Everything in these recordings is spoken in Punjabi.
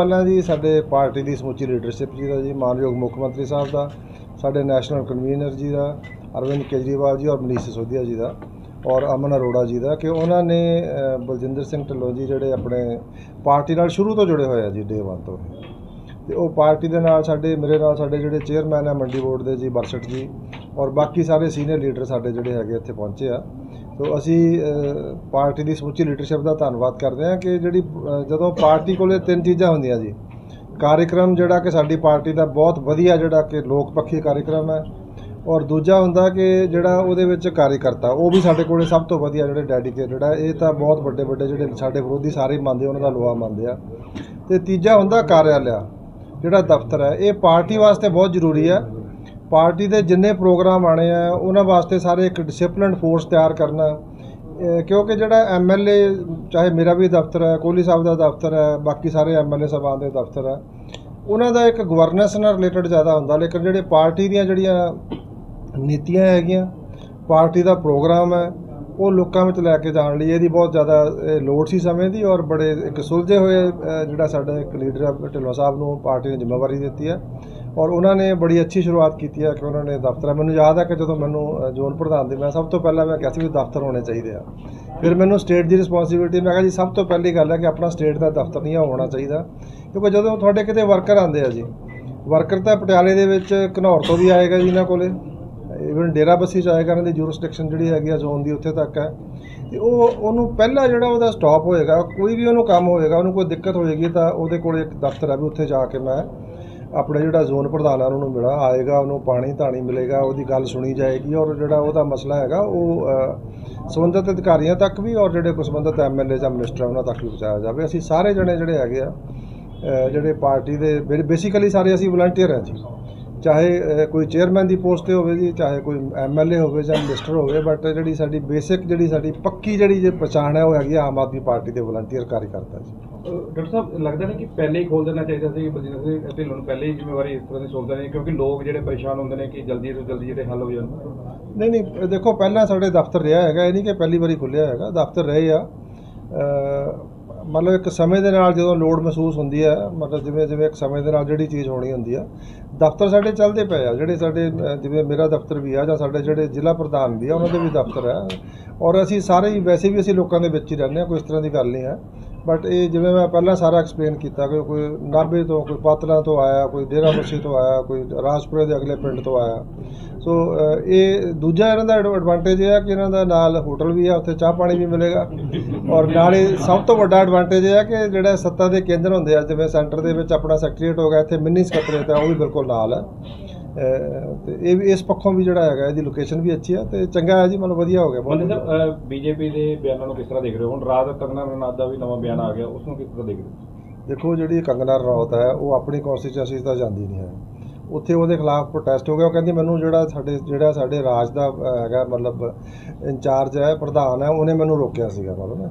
ਪਹਿਲਾਂ ਜੀ ਸਾਡੇ ਪਾਰਟੀ ਦੀ ਸਮੁੱਚੀ ਲੀਡਰਸ਼ਿਪ ਜੀ ਦਾ ਜੀ, ਮਾਨਯੋਗ ਮੁੱਖ ਮੰਤਰੀ ਸਾਹਿਬ ਦਾ, ਸਾਡੇ ਨੈਸ਼ਨਲ ਕਨਵੀਨਰ ਜੀ ਦਾ, ਅਰਵਿੰਦ ਕੇਜਰੀਵਾਲ ਜੀ ਔਰ ਮਨੀਸ਼ ਸਿਸੋਦੀਆ ਜੀ ਦਾ ਔਰ ਅਮਨ ਅਰੋੜਾ ਜੀ ਦਾ, ਕਿ ਉਹਨਾਂ ਨੇ ਬਲਜਿੰਦਰ ਸਿੰਘ ਢਿੱਲੋਂ ਜੀ ਜਿਹੜੇ ਆਪਣੇ ਪਾਰਟੀ ਨਾਲ ਸ਼ੁਰੂ ਤੋਂ ਜੁੜੇ ਹੋਏ ਆ ਜੀ ਡੇ 1 ਤੋਂ। ਤੇ ਉਹ ਪਾਰਟੀ ਦੇ ਨਾਲ ਸਾਡੇ, ਮੇਰੇ ਨਾਲ ਸਾਡੇ ਜਿਹੜੇ ਚੇਅਰਮੈਨ ਆ, ਮੰਡੀ ਬੋਰਡ ਦੇ ਜੀ ਬਰਸਟ ਜੀ ਔਰ ਬਾਕੀ ਸਾਰੇ ਸੀਨੀਅਰ ਲੀਡਰ ਸਾਡੇ ਜਿਹੜੇ ਹੈਗੇ ਇੱਥੇ ਪਹੁੰਚੇ ਆ। ਸੋ ਅਸੀਂ ਪਾਰਟੀ ਦੀ ਸਮੁੱਚੀ ਲੀਡਰਸ਼ਿਪ ਦਾ ਧੰਨਵਾਦ ਕਰਦੇ ਹਾਂ ਕਿ ਜਿਹੜੀ ਜਦੋਂ ਪਾਰਟੀ ਕੋਲੇ ਤਿੰਨ ਚੀਜ਼ਾਂ ਹੁੰਦੀਆਂ ਜੀ ਕਾਰਜਕ੍ਰਮ ਜਿਹੜਾ ਕਿ ਸਾਡੀ ਪਾਰਟੀ ਦਾ ਬਹੁਤ ਵਧੀਆ ਜਿਹੜਾ ਕਿ ਲੋਕ ਪੱਖੀ ਕਾਰਜਕ੍ਰਮ ਹੈ, ਔਰ ਦੂਜਾ ਹੁੰਦਾ ਕਿ ਜਿਹੜਾ ਉਹਦੇ ਵਿੱਚ ਕਾਰਜਕਰਤਾ ਉਹ ਵੀ ਸਾਡੇ ਕੋਲੇ ਸਭ ਤੋਂ ਵਧੀਆ ਜਿਹੜੇ ਡੈਡੀਕੇਟਡ ਹੈ ਇਹ ਤਾਂ ਬਹੁਤ ਵੱਡੇ ਵੱਡੇ ਜਿਹੜੇ ਸਾਡੇ ਵਿਰੋਧੀ ਸਾਰੇ ਹੀ ਮੰਨਦੇ ਉਹਨਾਂ ਦਾ ਲੋਹਾ ਮੰਨਦੇ ਆ। ਤੇ ਤੀਜਾ ਹੁੰਦਾ ਕਾਰਿਆਲਿਆ, ਜਿਹੜਾ ਦਫ਼ਤਰ ਹੈ, ਇਹ ਪਾਰਟੀ ਵਾਸਤੇ ਬਹੁਤ ਜ਼ਰੂਰੀ ਹੈ ਪਾਰਟੀ ਦੇ ਜਿੰਨੇ ਪ੍ਰੋਗਰਾਮ ਆਣੇ ਆ, ਉਹਨਾਂ ਵਾਸਤੇ ਸਾਰੇ ਇੱਕ ਡਿਸਪਲਿਨਡ ਫੋਰਸ ਤਿਆਰ ਕਰਨਾ। ਕਿਉਂਕਿ ਜਿਹੜਾ ਐਮਐਲਏ ਚਾਹੇ ਮੇਰਾ ਵੀ ਦਫ਼ਤਰ ਹੈ, ਕੋਹਲੀ ਸਾਹਿਬ ਦਾ ਦਫ਼ਤਰ ਹੈ, ਬਾਕੀ ਸਾਰੇ ਐਮਐਲਏ ਸਾਹਿਬਾਨ ਦੇ ਦਫ਼ਤਰ ਹੈ, ਉਹਨਾਂ ਦਾ ਇੱਕ ਗਵਰਨੈਂਸ ਨਾਲ ਰਿਲੇਟਡ ਜ਼ਿਆਦਾ ਹੁੰਦਾ, ਲੇਕਿਨ ਜਿਹੜੇ ਪਾਰਟੀ ਦੀਆਂ ਜਿਹੜੀਆਂ ਨੀਤੀਆਂ ਹੈਗੀਆਂ, ਪਾਰਟੀ ਦਾ ਪ੍ਰੋਗਰਾਮ ਹੈ, ਉਹ ਲੋਕਾਂ ਵਿੱਚ ਲੈ ਕੇ ਜਾਣ ਲਈ ਇਹਦੀ ਬਹੁਤ ਜ਼ਿਆਦਾ, ਇਹ ਲੋੜ ਸੀ ਸਮੇਂ ਦੀ ਔਰ ਬੜੇ ਇੱਕ ਸੁਲਝੇ ਹੋਏ ਜਿਹੜਾ ਸਾਡਾ ਇੱਕ ਲੀਡਰ ਹੈ ਢਿੱਲੋਂ ਸਾਹਿਬ ਨੂੰ ਪਾਰਟੀ ਨੇ ਜ਼ਿੰਮੇਵਾਰੀ ਦਿੱਤੀ ਹੈ। ਔਰ ਉਹਨਾਂ ਨੇ ਬੜੀ ਅੱਛੀ ਸ਼ੁਰੂਆਤ ਕੀਤੀ ਹੈ ਕਿ ਉਹਨਾਂ ਨੇ ਦਫ਼ਤਰ ਮੈਨੂੰ ਯਾਦ ਹੈ ਕਿ ਜਦੋਂ ਮੈਨੂੰ ਜ਼ੋਨ ਪ੍ਰਧਾਨ ਦੇ ਮੈਂ ਸਭ ਤੋਂ ਪਹਿਲਾਂ ਮੈਂ ਕਿਹਾ ਸੀ ਵੀ ਦਫ਼ਤਰ ਹੋਣੇ ਚਾਹੀਦੇ ਆ। ਫਿਰ ਮੈਨੂੰ ਸਟੇਟ ਦੀ ਰਿਸਪੌਂਸਿਬਿਲਟੀ ਮੈਂ ਕਿਹਾ ਜੀ ਸਭ ਤੋਂ ਪਹਿਲੀ ਗੱਲ ਹੈ ਕਿ ਆਪਣਾ ਸਟੇਟ ਦਾ ਦਫ਼ਤਰ ਨਹੀਂ ਹੋਣਾ ਚਾਹੀਦਾ। ਕਿਉਂਕਿ ਜਦੋਂ ਤੁਹਾਡੇ ਕਿਤੇ ਵਰਕਰ ਆਉਂਦੇ ਆ ਜੀ ਵਰਕਰ ਤਾਂ ਪਟਿਆਲੇ ਦੇ ਵਿੱਚ ਘਨੌਰ ਤੋਂ ਵੀ ਆਏਗਾ ਜੀ ਇਹਨਾਂ ਕੋਲੇ। ਇਵਨ ਡੇਰਾ ਬੱਸੀ ਚ ਆਏਗਾ, ਇਹਨਾਂ ਦੀ ਜੂਰਿਸਡਿਕਸ਼ਨ ਜਿਹੜੀ ਹੈਗੀ ਆ ਜ਼ੋਨ ਦੀ ਉੱਥੇ ਤੱਕ ਹੈ। ਤੇ ਉਹ, ਉਹਨੂੰ ਪਹਿਲਾ ਜਿਹੜਾ ਉਹਦਾ ਸਟਾਪ ਹੋਏਗਾ, ਕੋਈ ਵੀ ਉਹਨੂੰ ਕੰਮ ਹੋਏਗਾ, ਉਹਨੂੰ ਕੋਈ ਦਿੱਕਤ ਹੋਏਗੀ ਤਾਂ ਉਹਦੇ ਕੋਲ ਇੱਕ ਦਫ਼ਤਰ ਹੈ ਵੀ ਉੱਥੇ ਜਾ ਕੇ ਮੈਂ ਆਪਣਾ ਜਿਹੜਾ ਜ਼ੋਨ ਪ੍ਰਧਾਨ ਆ ਉਹਨੂੰ ਮਿਲਾ, ਆਏਗਾ, ਉਹਨੂੰ ਪਾਣੀ ਧਾਣੀ ਮਿਲੇਗਾ, ਉਹਦੀ ਗੱਲ ਸੁਣੀ ਜਾਏਗੀ ਔਰ ਜਿਹੜਾ ਉਹਦਾ ਮਸਲਾ ਹੈਗਾ, ਉਹ ਸੰਬੰਧਿਤ ਅਧਿਕਾਰੀਆਂ ਤੱਕ ਵੀ ਔਰ ਜਿਹੜੇ ਕੋਈ ਸੰਬੰਧਿਤ ਐਮਐਲਏ ਜਾਂ ਮਿਨਿਸਟਰ ਉਹਨਾਂ ਤੱਕ ਵੀ ਪਹੁੰਚਾਇਆ ਜਾਵੇ। ਅਸੀਂ ਸਾਰੇ ਜਣੇ ਜਿਹੜੇ ਹੈਗੇ ਆ ਜਿਹੜੇ ਪਾਰਟੀ ਦੇ ਬੇਸਿਕਲੀ ਸਾਰੇ ਅਸੀਂ ਵਲੰਟੀਅਰ ਹਾਂ ਜੀ। ਚਾਹੇ ਕੋਈ ਚੇਅਰਮੈਨ ਦੀ ਪੋਸਟ ਤੇ ਹੋਵੇ ਜੀ, ਚਾਹੇ ਕੋਈ ਐਮਐਲਏ ਹੋਵੇ ਜਾਂ ਮਿਨਿਸਟਰ ਹੋਵੇ, ਬਟ ਜਿਹੜੀ ਸਾਡੀ ਬੇਸਿਕ, ਜਿਹੜੀ ਸਾਡੀ ਪੱਕੀ ਜਿਹੜੀ ਜੇ ਪਛਾਣ ਹੈ, ਉਹ ਹੈਗੀ ਆਮ ਆਦਮੀ ਪਾਰਟੀ ਦੇ ਵਲੰਟੀਅਰ ਕਾਰਜਕਰਤਾ ਜੀ। ਡਾਕਟਰ ਸਾਹਿਬ, ਲੱਗਦਾ ਨਹੀਂ ਕਿ ਪਹਿਲੇ ਹੀ ਖੋਲ ਦੇਣਾ ਚਾਹੀਦਾ ਸੀ, ਬਲਜਿੰਦਰ ਸਿੰਘ ਢਿੱਲੋਂ ਨੂੰ ਪਹਿਲੇ ਹੀ ਜ਼ਿੰਮੇਵਾਰੀ ਇਸ ਤਰ੍ਹਾਂ ਦੀ ਸੌਂਪਦਾ ਨਹੀਂ ਕਿਉਂਕਿ ਲੋਕ ਜਿਹੜੇ ਪਰੇਸ਼ਾਨ ਹੁੰਦੇ ਨੇ ਕਿ ਜਲਦੀ ਤੋਂ ਜਲਦੀ ਜਿਹੜੇ ਹੱਲ ਹੋ ਜਾਣ। ਨਹੀਂ ਨਹੀਂ ਦੇਖੋ, ਪਹਿਲਾਂ ਸਾਡੇ ਦਫ਼ਤਰ ਰਿਹਾ ਹੈਗਾ, ਇਹ ਨਹੀਂ ਕਿ ਪਹਿਲੀ ਵਾਰੀ ਖੁੱਲਿਆ ਹੈਗਾ, ਦਫ਼ਤਰ ਰਹੇ ਆ। ਮਤਲਬ ਇੱਕ ਸਮੇਂ ਦੇ ਨਾਲ ਜਦੋਂ ਲੋੜ ਮਹਿਸੂਸ ਹੁੰਦੀ ਹੈ, ਮਤਲਬ ਜਿਵੇਂ ਜਿਵੇਂ ਇੱਕ ਸਮੇਂ ਦੇ ਨਾਲ ਜਿਹੜੀ ਚੀਜ਼ ਹੋਣੀ ਹੁੰਦੀ ਆ, ਦਫ਼ਤਰ ਸਾਡੇ ਚੱਲਦੇ ਪਏ ਆ, ਜਿਹੜੇ ਸਾਡੇ ਜਿਵੇਂ ਮੇਰਾ ਦਫ਼ਤਰ ਵੀ ਆ ਜਾਂ ਸਾਡੇ ਜਿਹੜੇ ਜ਼ਿਲ੍ਹਾ ਪ੍ਰਧਾਨ ਵੀ ਆ, ਉਹਨਾਂ ਦੇ ਵੀ ਦਫ਼ਤਰ ਆ। ਔਰ ਅਸੀਂ ਸਾਰੇ ਹੀ, ਵੈਸੇ ਵੀ ਅਸੀਂ ਲੋਕਾਂ ਦੇ ਵਿੱਚ ਹੀ ਰਹਿੰਦੇ ਆ, ਕੋਈ ਇਸ ਤਰ੍ਹਾਂ ਦੀ ਗੱਲ ਨਹੀਂ ਹੈ ਬਟ ਇਹ ਜਿਵੇਂ ਮੈਂ ਪਹਿਲਾਂ ਸਾਰਾ ਐਕਸਪਲੇਨ ਕੀਤਾ ਕਿ ਕੋਈ ਨਾਭੇ ਤੋਂ, ਕੋਈ ਪਾਤਲਾ ਤੋਂ ਆਇਆ, ਕੋਈ ਡੇਰਾ ਮੁੱਸੀ ਤੋਂ ਆਇਆ, ਕੋਈ ਰਾਜਪੁਰੇ ਦੇ ਅਗਲੇ ਪਿੰਡ ਤੋਂ ਆਇਆ। ਸੋ ਇਹ ਦੂਜਾ ਇਹਨਾਂ ਦਾ ਐਡਵਾਂਟੇਜ ਇਹ ਹੈ ਕਿ ਇਹਨਾਂ ਦਾ ਨਾਲ ਹੋਟਲ ਵੀ ਆ, ਉੱਥੇ ਚਾਹ ਪਾਣੀ ਵੀ ਮਿਲੇਗਾ। ਔਰ ਨਾਲੇ ਸਭ ਤੋਂ ਵੱਡਾ ਐਡਵਾਂਟੇਜ ਇਹ ਹੈ ਕਿ ਜਿਹੜਾ ਸੱਤਾ ਦੇ ਕੇਂਦਰ ਹੁੰਦੇ ਆ, ਜਿਵੇਂ ਸੈਂਟਰ ਦੇ ਵਿੱਚ ਆਪਣਾ ਸੈਕਟਰੀਏਟ ਹੋ ਗਿਆ, ਇੱਥੇ ਮਿੰਨੀ ਸਕੱਤਰੇਤ ਹੈ ਉਹ ਵੀ ਬਿਲਕੁਲ ਨਾਲ ਹੈ ਤੇ ਇਹ ਵੀ ਇਸ ਪੱਖੋਂ ਵੀ ਜਿਹੜਾ ਹੈਗਾ ਇਹਦੀ ਲੋਕੇਸ਼ਨ ਵੀ ਅੱਛੀ ਆ ਤੇ ਚੰਗਾ ਹੈ ਜੀ ਮਤਲਬ ਵਧੀਆ ਹੋ ਗਿਆ ਬਹੁਤ ਸਾਹਿਬ ਬੀਜੇਪੀ ਦੇ ਬਿਆਨਾਂ ਨੂੰ ਕਿਸ ਤਰ੍ਹਾਂ ਦੇਖ ਰਹੇ ਹੋ? ਹੁਣ ਰਾਤ ਕੰਗਨਾ ਰਣਾਤ ਦਾ ਵੀ ਨਵਾਂ ਬਿਆਨ ਆ ਗਿਆ ਉਸ ਨੂੰ ਕਿਸ ਤਰ੍ਹਾਂ ਦੇਖ ਰਹੇ ਹੋ? ਦੇਖੋ ਜਿਹੜੀ ਕੰਗਨਾ ਰਣੌਤ ਹੈ ਉਹ ਆਪਣੀ ਕਨਸਟੀਚੁਐਂਸੀ ਤਾਂ ਜਾਂਦੀ ਨਹੀਂ ਹੈ। ਉੱਥੇ ਉਹਦੇ ਖਿਲਾਫ ਪ੍ਰੋਟੈਸਟ ਹੋ ਗਿਆ ਉਹ ਕਹਿੰਦੀ ਮੈਨੂੰ ਜਿਹੜਾ ਸਾਡੇ ਜਿਹੜਾ ਸਾਡੇ ਰਾਜ ਦਾ ਹੈਗਾ ਮਤਲਬ ਇੰਚਾਰਜ ਹੈ ਪ੍ਰਧਾਨ ਹੈ ਉਹਨੇ ਮੈਨੂੰ ਰੋਕਿਆ ਸੀਗਾ ਮਤਲਬ।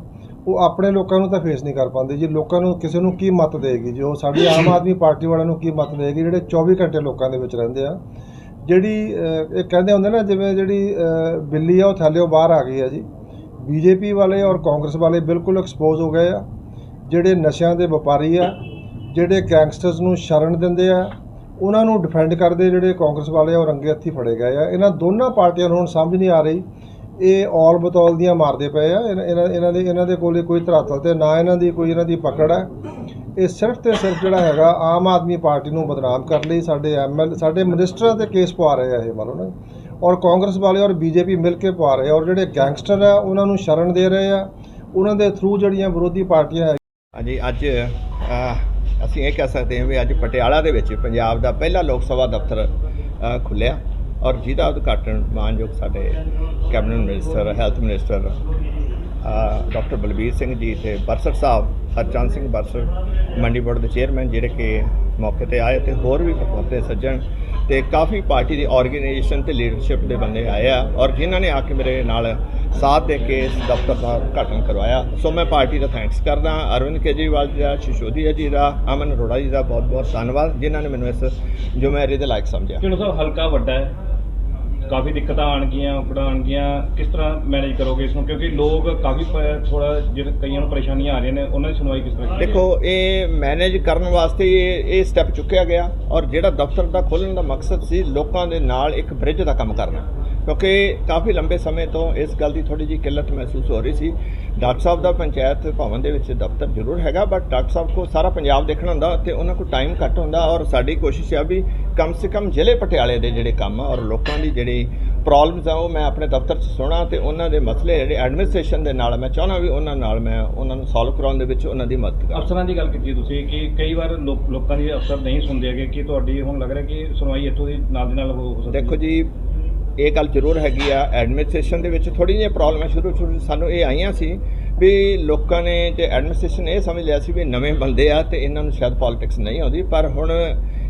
ਉਹ ਆਪਣੇ ਲੋਕਾਂ ਨੂੰ ਤਾਂ ਫੇਸ ਨਹੀਂ ਕਰ ਪਾਉਂਦੇ ਜੀ। ਲੋਕਾਂ ਨੂੰ ਕਿਸੇ ਨੂੰ ਕੀ ਮਤ ਦੇਗੀ ਜੀ? ਉਹ ਸਾਡੀ ਆਮ ਆਦਮੀ ਪਾਰਟੀ ਵਾਲਿਆਂ ਨੂੰ ਕੀ ਮਤ ਦੇਗੀ? ਜਿਹੜੇ 24 ਘੰਟੇ ਲੋਕਾਂ ਦੇ ਵਿੱਚ ਰਹਿੰਦੇ ਆ। ਜਿਹੜੀ ਇਹ ਕਹਿੰਦੇ ਹੁੰਦੇ ਨਾ ਜਿਵੇਂ ਜਿਹੜੀ ਬਿੱਲੀ ਆ ਉਹ ਥੱਲੇੋਂ ਬਾਹਰ ਆ ਗਈ ਆ ਜੀ। ਬੀਜੇਪੀ ਵਾਲੇ ਔਰ ਕਾਂਗਰਸ ਵਾਲੇ ਬਿਲਕੁਲ ਐਕਸਪੋਜ਼ ਹੋ ਗਏ ਆ। ਜਿਹੜੇ ਨਸ਼ਿਆਂ ਦੇ ਵਪਾਰੀ ਆ ਜਿਹੜੇ ਗੈਂਗਸਟਰਸ ਨੂੰ ਸ਼ਰਨ ਦਿੰਦੇ ਆ ਉਹਨਾਂ ਨੂੰ ਡਿਫੈਂਡ ਕਰਦੇ ਜਿਹੜੇ ਕਾਂਗਰਸ ਵਾਲੇ ਉਹ ਰੰਗੇ ਹੱਥੀ ਫੜੇ ਗਏ ਆ। ਇਹਨਾਂ ਦੋਨਾਂ ਪਾਰਟੀਆਂ ਨੂੰ ਹੁਣ ਸਮਝ ਨਹੀਂ ਆ ਰਹੀ ਇਹ ਔਲ ਬਤੌਲ ਦੀਆਂ ਮਾਰਦੇ ਪਏ ਆ। ਇਹਨਾਂ ਇਹਨਾਂ- ਇਹਨਾਂ ਦੇ ਇਹਨਾਂ ਦੇ ਕੋਲੇ ਕੋਈ ਧਰਾਤਲ ਤੇ ਨਾ ਇਹਨਾਂ ਦੀ ਕੋਈ ਇਹਨਾਂ ਦੀ ਪਕੜ ਹੈ ਇਹ ਸਿਰਫ ਤੇ ਸਿਰਫ ਜਿਹੜਾ ਹੈਗਾ ਆਮ ਆਦਮੀ ਪਾਰਟੀ ਨੂੰ ਬਦਨਾਮ ਕਰਨ ਲਈ ਸਾਡੇ ਐਮਐਲ ਸਾਡੇ ਮਿਨਿਸਟਰਾਂ ਤੇ ਕੇਸ ਪਵਾ ਰਹੇ ਆ ਇਹ ਮੰਨ ਲਓ ਨਾ। ਔਰ ਕਾਂਗਰਸ ਵਾਲੇ ਔਰ ਬੀਜੇਪੀ ਮਿਲ ਕੇ ਪਵਾ ਰਹੇ ਆ। ਔਰ ਜਿਹੜੇ ਗੈਂਗਸਟਰ ਆ ਉਹਨਾਂ ਨੂੰ ਸ਼ਰਨ ਦੇ ਰਹੇ ਆ। ਉਹਨਾਂ ਦੇ ਥਰੂ ਜਿਹੜੀਆਂ ਵਿਰੋਧੀ ਪਾਰਟੀਆਂ ਹੈ ਹਾਂਜੀ ਅੱਜ ਅਸੀਂ ਇਹ ਕਹਿ ਸਕਦੇ ਹਾਂ ਵੀ ਅੱਜ ਪਟਿਆਲਾ ਦੇ ਵਿੱਚ ਪੰਜਾਬ ਦਾ ਪਹਿਲਾ ਲੋਕ ਸਭਾ ਦਫ਼ਤਰ ਅਹ, ਖੁੱਲਿਆ ਔਰ ਜਿਹਦਾ ਉਦਘਾਟਨ ਮਾਨਯੋਗ ਸਾਡੇ cabinet minister, health minister doctor Balbir Singh ji ਤੇ ਬਰਸਰ ਸਾਹਿਬ, ਹਰਚੰਦ ਸਿੰਘ ਬਰਸਰ, ਮੰਡੀ ਬੋਰਡ ਦੇ ਚੇਅਰਮੈਨ ਜਿਹੜੇ ਕਿ ਮੌਕੇ ਤੇ ਆਏ ਤੇ ਹੋਰ ਵੀ ਪਹੁੰਚੇ ਸੱਜਣ ਤੇ ਕਾਫੀ ਪਾਰਟੀ ਦੀ ਆਰਗੇਨਾਈਜੇਸ਼ਨ ਤੇ ਲੀਡਰਸ਼ਿਪ ਦੇ ਬੰਦੇ ਆਏ ਆ ਔਰ ਜਿਨ੍ਹਾਂ ਨੇ ਆ ਕੇ ਮੇਰੇ ਨਾਲ ਸਾਥ ਦੇ ਕੇ ਇਸ ਦਫ਼ਤਰ ਦਾ ਉਦਘਾਟਨ ਕਰਵਾਇਆ। ਸੋ ਮੈਂ ਪਾਰਟੀ ਦਾ ਥੈਂਕਸ ਕਰਦਾ, ਅਰਵਿੰਦ ਕੇਜਰੀਵਾਲ ਜੀ ਦਾ, ਸ਼ਿਸ਼ੋਦੀਆ ਜੀ ਦਾ, ਅਮਨ ਅਰੋੜਾ ਜੀ ਦਾ ਬਹੁਤ ਬਹੁਤ ਧੰਨਵਾਦ ਜਿਨ੍ਹਾਂ ਨੇ ਮੈਨੂੰ ਇਸ ਜ਼ਿੰਮੇਵਾਰੀ ਦੇ ਲਾਇਕ ਸਮਝਿਆ। ਕਿਉਂ ਸਾਹਿਬ ਹਲਕਾ ਵੱਡਾ ਹੈ। ਕਾਫੀ ਦਿੱਕਤਾਂ ਆਣਗੀਆਂ ਉਕੜਾਂ ਆਣਗੀਆਂ ਕਿਸ ਤਰ੍ਹਾਂ ਮੈਨੇਜ ਕਰੋਗੇ ਇਸ ਨੂੰ? ਕਿਉਂਕਿ ਲੋਕ ਕਾਫੀ ਥੋੜਾ ਜਿਹੜੇ ਕਈਆਂ ਨੂੰ ਪਰੇਸ਼ਾਨੀਆਂ ਆ ਰਹੀਆਂ ਨੇ ਉਹਨਾਂ ਦੀ ਸੁਣਵਾਈ ਕਿਸ ਤਰ੍ਹਾਂ ਦੇਖੋ ਇਹ ਮੈਨੇਜ ਕਰਨ ਵਾਸਤੇ ਇਹ ਇਹ ਸਟੈਪ ਚੁੱਕਿਆ ਗਿਆ ਔਰ ਜਿਹੜਾ ਦਫ਼ਤਰ ਦਾ ਖੋਲ੍ਹਣ ਦਾ ਮਕਸਦ ਸੀ ਲੋਕਾਂ ਦੇ ਨਾਲ ਇੱਕ ਬ੍ਰਿਜ ਦਾ ਕੰਮ ਕਰਨਾ। ਕਿਉਂਕਿ ਕਾਫੀ ਲੰਬੇ ਸਮੇਂ ਤੋਂ ਇਸ ਗੱਲ ਦੀ ਥੋੜੀ ਜਿਹੀ ਕਿੱਲਤ ਮਹਿਸੂਸ ਹੋ ਰਹੀ ਸੀ। ਡਾਕਟਰ ਸਾਹਿਬ ਦਾ ਪੰਚਾਇਤ ਭਵਨ ਦੇ ਵਿੱਚ ਦਫ਼ਤਰ ਜ਼ਰੂਰ ਹੈਗਾ ਬਟ ਡਾਕਟਰ ਸਾਹਿਬ ਕੋ ਸਾਰਾ ਪੰਜਾਬ ਦੇਖਣਾ ਹੁੰਦਾ ਤੇ ਉਹਨਾਂ ਕੋਲ ਟਾਈਮ ਘੱਟ ਹੁੰਦਾ ਔਰ ਸਾਡੀ ਕੋਸ਼ਿਸ਼ ਹੈ ਵੀ ਕਮ ਸੇ ਕਮ ਜ਼ਿਲ੍ਹੇ ਪਟਿਆਲੇ ਦੇ ਜਿਹੜੇ ਕੰਮ ਆ ਔਰ ਲੋਕਾਂ ਦੀ ਜਿਹੜੀ ਪ੍ਰੋਬਲਮਸ ਆ ਉਹ ਮੈਂ ਆਪਣੇ ਦਫ਼ਤਰ 'ਚ ਸੁਣਾ ਤੇ ਉਹਨਾਂ ਦੇ ਮਸਲੇ ਜਿਹੜੇ ਐਡਮਿਨਿਸਟ੍ਰੇਸ਼ਨ ਦੇ ਨਾਲ ਮੈਂ ਚਾਹੁੰਦਾ ਵੀ ਉਹਨਾਂ ਨਾਲ ਮੈਂ ਉਹਨਾਂ ਨੂੰ ਸੋਲਵ ਕਰਾਉਣ ਦੇ ਵਿੱਚ ਉਹਨਾਂ ਦੀ ਮਦਦ ਕਰਾਂ। ਅਫਸਰਾਂ ਦੀ ਗੱਲ ਕੀਤੀ ਤੁਸੀਂ ਕਿ ਕਈ ਵਾਰ ਲੋਕ- ਦੀ ਅਫਸਰ ਨਹੀਂ ਸੁਣਦੇ ਹੈਗੇ ਕਿ ਤੁਹਾਡੀ ਹੁਣ ਲੱਗ ਰਿਹਾ ਕਿ ਸੁਣਵਾਈ ਇੱਥੋਂ ਦੀ ਨਾਲ ਦੀ ਨਾਲ ਹੋ ਸਕਦੀ ਹੈ। ਦੇਖੋ ਜੀ ਇਹ ਗੱਲ ਜ਼ਰੂਰ ਹੈਗੀ ਆ ਐਡਮਿਨਿਸਟ੍ਰੇਸ਼ਨ ਦੇ ਵਿੱਚ ਥੋੜੀ ਜਿਹੀ ਪ੍ਰੋਬਲਮ ਸ਼ੁਰੂ ਸ਼ੁਰੂ ਸਾਨੂੰ ਇਹ ਆਈਆਂ ਸੀ ਵੀ ਲੋਕਾਂ ਨੇ ਤੇ ਐਡਮਿਨਿਸਟ੍ਰੇਸ਼ਨ ਇਹ ਸਮਝ ਲਿਆ ਸੀ ਵੀ ਨਵੇਂ ਬੰਦੇ ਆ ਤੇ ਇਹਨਾਂ ਨੂੰ ਸ਼ਾਇਦ ਪੋਲਿਟਿਕਸ ਨਹੀਂ ਆਉਂਦੀ, ਪਰ ਹੁਣ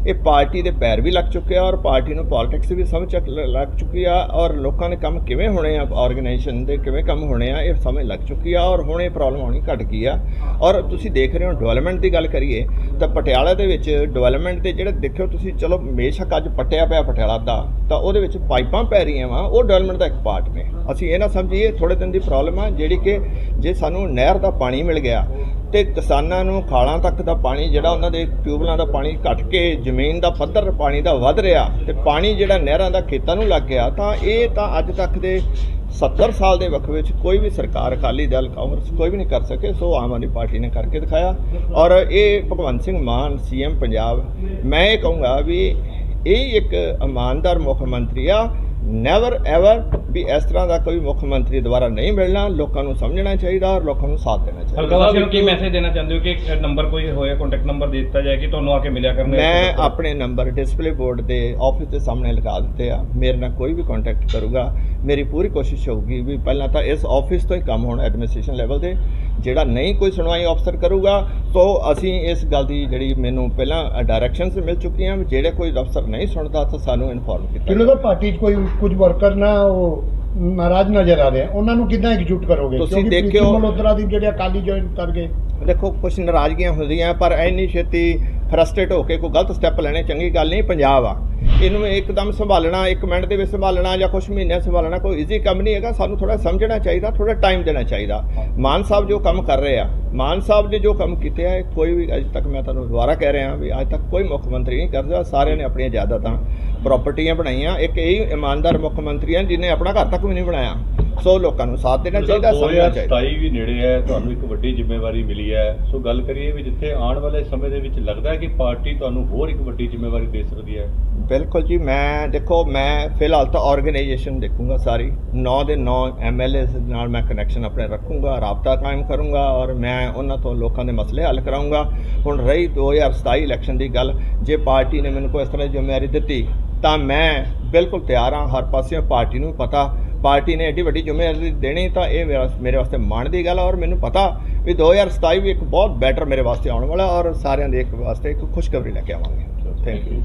ਇਹ ਪਾਰਟੀ ਦੇ ਪੈਰ ਵੀ ਲੱਗ ਚੁੱਕੇ ਆ ਔਰ ਪਾਰਟੀ ਨੂੰ ਪੋਲਿਟਿਕਸ ਵੀ ਸਮਝ ਚੱਕ ਲੱਗ ਚੁੱਕੀ ਆ ਔਰ ਲੋਕਾਂ ਦੇ ਕੰਮ ਕਿਵੇਂ ਹੋਣੇ ਆ ਆਰਗੇਨਾਈਜੇਸ਼ਨ ਦੇ ਕਿਵੇਂ ਕੰਮ ਹੋਣੇ ਆ, ਇਹ ਸਮਝ ਲੱਗ ਚੁੱਕੀ ਆ ਔਰ ਹੁਣ ਇਹ ਪ੍ਰੋਬਲਮ ਆਉਣੀ ਘਟ ਗਈ ਆ। ਔਰ ਤੁਸੀਂ ਦੇਖ ਰਹੇ ਹੋ ਡਿਵੈਲਪਮੈਂਟ ਦੀ ਗੱਲ ਕਰੀਏ ਤਾਂ ਪਟਿਆਲਾ ਦੇ ਵਿੱਚ ਡਿਵੈਲਪਮੈਂਟ ਦੇ ਜਿਹੜੇ ਦੇਖਿਓ ਤੁਸੀਂ, ਚਲੋ ਬੇਸ਼ੱਕ ਅੱਜ ਪੱਟਿਆ ਪਿਆ ਪਟਿਆਲਾ ਦਾ, ਤਾਂ ਉਹਦੇ ਵਿੱਚ ਪਾਈਪਾਂ ਪੈ ਰਹੀਆਂ ਵਾ, ਉਹ ਡਿਵੈਲਪਮੈਂਟ ਦਾ ਇੱਕ ਪਾਰਟ ਨੇ। ਅਸੀਂ ਇਹ ਨਾ ਸਮਝੀਏ ਥੋੜੇ ਦਿਨ ਦੀ ਪ੍ਰੋਬਲਮ ਆ, ਜਿਹੜੀ ਕਿ ਜੇ ਸਾਨੂੰ ਨਹਿਰ ਦਾ ਪਾਣੀ ਮਿਲ ਗਿਆ ਤੇ ਕਿਸਾਨਾਂ ਨੂੰ ਖਾਲਾਂ ਤੱਕ ਦਾ ਪਾਣੀ ਜਿਹੜਾ ਉਹਨਾਂ ਦੇ ਟਿਊਬਲਾਂ ਦਾ ਪਾਣੀ ਘਟ ਕੇ ਜ਼ਮੀਨ ਦਾ ਪੱਧਰ ਪਾਣੀ ਦਾ ਵੱਧ ਰਿਹਾ ਤੇ ਪਾਣੀ ਜਿਹੜਾ ਨਹਿਰਾਂ ਦਾ ਖੇਤਾਂ ਨੂੰ ਲੱਗ ਗਿਆ, ਤਾਂ ਇਹ ਤਾਂ ਅੱਜ ਤੱਕ ਦੇ 70 ਸਾਲ ਦੇ ਵਕਤ ਵਿੱਚ ਕੋਈ ਵੀ ਸਰਕਾਰ, ਅਕਾਲੀ ਦਲ, ਕਾਂਗਰਸ ਕੋਈ ਵੀ ਨਹੀਂ ਕਰ ਸਕੇ, ਸੋ ਆਮ ਆਦਮੀ ਪਾਰਟੀ ਨੇ ਕਰਕੇ ਦਿਖਾਇਆ। ਔਰ ਇਹ ਭਗਵੰਤ ਸਿੰਘ ਮਾਨ, ਸੀਐਮ ਪੰਜਾਬ, ਮੈਂ ਇਹ ਕਹੂੰਗਾ ਵੀ ਇਹ ਇੱਕ ਇਮਾਨਦਾਰ ਮੁੱਖ ਮੰਤਰੀ ਆ ਨੈਵਰ ਐਵਰ ਵੀ ਇਸ ਤਰ੍ਹਾਂ ਦਾ ਕੋਈ ਮੁੱਖ ਮੰਤਰੀ ਦੁਬਾਰਾ ਨਹੀਂ ਮਿਲਣਾ ਲੋਕਾਂ ਨੂੰ ਸਮਝਣਾ ਚਾਹੀਦਾ ਔਰ ਲੋਕਾਂ ਨੂੰ ਸਾਥ ਦੇਣਾ ਚਾਹੀਦਾ। ਹਲਕਾ ਨੂੰ ਕੀ ਮੈਸੇਜ ਦੇਣਾ ਚਾਹੁੰਦੇ ਹੋ ਕਿ ਨੰਬਰ ਕੋਈ ਹੋਇਆ ਕੰਟੈਕਟ ਨੰਬਰ ਦੇ ਦਿੱਤਾ ਜਾਏ ਕਿ ਤੁਹਾਨੂੰ ਆ ਕੇ ਮਿਲਿਆ ਕਰਨਾ ਮੈਂ ਆਪਣੇ ਨੰਬਰ ਡਿਸਪਲੇ ਬੋਰਡ ਦੇ ਆਫਿਸ ਦੇ ਸਾਹਮਣੇ ਲਗਾ ਦਿੱਤੇ ਆ। ਮੇਰੇ ਨਾਲ ਕੋਈ ਵੀ ਕੰਟੈਕਟ ਕਰੂਗਾ ਮੇਰੀ ਪੂਰੀ ਕੋਸ਼ਿਸ਼ ਹੋਊਗੀ ਵੀ ਪਹਿਲਾਂ ਤਾਂ ਇਸ ਆਫਿਸ ਤੋਂ ਹੀ ਕੰਮ ਹੋਣਾ ਐਡਮਿਨਿਸਟ੍ਰੇਸ਼ਨ ਲੈਵਲ ਤੇ ਜਿਹੜਾ ਨਹੀਂ ਕੋਈ ਸੁਣਵਾਈ ਅਫਸਰ ਕਰੂਗਾ ਸੋ ਅਸੀਂ ਇਸ ਗੱਲ ਦੀ ਜਿਹੜੀ ਮੈਨੂੰ ਪਹਿਲਾਂ ਡਾਇਰੈਕਸ਼ਨਸ ਮਿਲ ਚੁੱਕੀਆਂ ਵੀ ਜਿਹੜੇ ਕੋਈ ਅਫਸਰ ਨਹੀਂ ਸੁਣਦਾ ਤਾਂ ਸਾਨੂੰ ਇਨਫੋਰਮ ਕੀਤਾ ਕਿਉਂਕਿ ਪਾਰਟੀ 'ਚ ਕੋਈ ਕੁਝ ਵਰਕਰ ਨਾ ਉਹ ਨਾਰਾਜ਼ ਨਜ਼ਰ ਆ ਰਹੇ ਆ। ਉਹਨਾਂ ਨੂੰ ਕਿੱਦਾਂ ਇਕਜੁੱਟ ਕਰੋਗੇ? ਤੁਸੀਂ ਦੇਖਿਓ- ਮਲਹੋਤਰਾ ਦੀ ਜਿਹੜੇ ਅਕਾਲੀ ਜੁਆਇਨ ਕਰ ਗਏ। ਦੇਖੋ ਕੁਝ ਨਾਰਾਜ਼ਗੀਆਂ ਹੁੰਦੀਆਂ ਪਰ ਇੰਨੀ ਛੇਤੀ ਫਰਸਟ੍ਰੇਟ ਹੋ ਕੇ ਕੋਈ ਗਲਤ ਸਟੈਪ ਲੈਣੇ, ਚੰਗੀ ਗੱਲ ਨਹੀਂ, ਪੰਜਾਬ ਆ। ਇਹਨੂੰ ਇੱਕਦਮ ਸੰਭਾਲਣਾ, ਇੱਕ ਮਿੰਟ ਦੇ ਵਿੱਚ ਸੰਭਾਲਣਾ ਜਾਂ ਕੁਝ ਮਹੀਨਿਆਂ ਸੰਭਾਲਣਾ ਕੋਈ ਈਜ਼ੀ ਕੰਮ ਨਹੀਂ ਹੈਗਾ। ਸਾਨੂੰ ਥੋੜਾ ਸਮਝਣਾ ਚਾਹੀਦਾ ਥੋੜਾ ਟਾਈਮ ਦੇਣਾ ਚਾਹੀਦਾ। ਮਾਨ ਸਾਹਿਬ ਜੋ ਕੰਮ ਕਰ ਰਹੇ ਆ, ਮਾਨ ਸਾਹਿਬ ਨੇ ਜੋ ਕੰਮ ਕੀਤੇ ਆ ਕੋਈ ਵੀ ਅਜੇ ਤੱਕ ਮੈਂ ਤੁਹਾਨੂੰ ਦੁਬਾਰਾ ਕਹਿ ਰਿਹਾ ਵੀ ਅੱਜ ਤੱਕ ਕੋਈ ਮੁੱਖ ਮੰਤਰੀ ਨਹੀਂ ਕਰਦਾ। ਸਾਰਿਆਂ ਨੇ ਆਪਣੀਆਂ ਜਾਇਦਾਦਾਂ ਪ੍ਰਾਪਰਟੀਆਂ ਬਣਾਈਆਂ। ਇੱਕ ਇਹ ਇਮਾਨਦਾਰ ਮੁੱਖ ਮੰਤਰੀ ਆ ਜਿਹਨੇ ਆਪਣਾ ਘਰ ਤੱਕ ਵੀ ਨਹੀਂ ਬਣਾਇਆ। ਸੋ ਲੋਕਾਂ ਨੂੰ ਸਾਥ ਦੇਣਾ ਚਾਹੀਦਾ ਸਮਝਣਾ ਚਾਹੀਦਾ। 2027 ਵੀ ਨੇੜੇ ਹੈ ਤੁਹਾਨੂੰ ਇੱਕ ਵੱਡੀ ਜ਼ਿੰਮੇਵਾਰੀ ਮਿਲੀ ਹੈ। ਸੋ ਗੱਲ ਕਰੀਏ ਵੀ ਜਿੱਥੇ ਆਉਣ ਵਾਲੇ ਸਮੇਂ ਦੇ ਵਿੱਚ ਲੱਗਦਾ ਹੈ ਕਿ ਪਾਰਟੀ ਤੁਹਾਨੂੰ ਹੋਰ ਇੱਕ ਵੱਡੀ ਜ਼ਿੰਮੇਵਾਰੀ ਦੇ ਸਕਦੀ ਹੈ? ਬਿਲਕੁਲ ਜੀ ਮੈਂ ਦੇਖੋ ਮੈਂ ਫਿਲਹਾਲ ਤਾਂ ਆਰਗੇਨਾਈਜੇਸ਼ਨ ਦੇਖੂੰਗਾ ਸਾਰੀ। 9 ਦੇ 9 ਐਮਐਲਏਸ ਨਾਲ ਮੈਂ ਕਨੈਕਸ਼ਨ ਆਪਣੇ ਰੱਖੂੰਗਾ ਰਾਬਤਾ ਕਾਇਮ ਕਰੂੰਗਾ ਔਰ ਮੈਂ ਉਹਨਾਂ ਤੋਂ ਲੋਕਾਂ ਦੇ ਮਸਲੇ ਹੱਲ ਕਰਾਉਂਗਾ ਹੁਣ ਰਹੀ 2027 ਇਲੈਕਸ਼ਨ ਦੀ ਗੱਲ ਜੇ ਪਾਰਟੀ ਨੇ ਮੈਨੂੰ ਕੋਈ ਇਸ ਤਰ੍ਹਾਂ ਦੀ ਜ਼ਿੰਮੇਵਾਰੀ ਦਿੱਤੀ ਤਾਂ ਮੈਂ ਬਿਲਕੁਲ ਤਿਆਰ ਹਾਂ ਹਰ ਪਾਸਿਓਂ ਪਾਰਟੀ ਨੂੰ ਪਤਾ ਪਾਰਟੀ ਨੇ ਐਡੀ ਵੱਡੀ ਜ਼ਿੰਮੇਵਾਰੀ ਦੇਣੀ ਤਾਂ ਇਹ ਮੇਰਾ ਮੇਰੇ ਵਾਸਤੇ ਮਾਣ ਦੀ ਗੱਲ ਆ ਔਰ ਮੈਨੂੰ ਪਤਾ ਵੀ 2027 ਵੀ ਇੱਕ ਬਹੁਤ ਬੈਟਰ ਮੇਰੇ ਵਾਸਤੇ ਆਉਣ ਵਾਲਾ ਔਰ ਸਾਰਿਆਂ ਦੇ ਇੱਕ ਵਾਸਤੇ ਇੱਕ ਖੁਸ਼ਖਬਰੀ ਲੈ ਕੇ ਆਵਾਂਗੇ। Thank you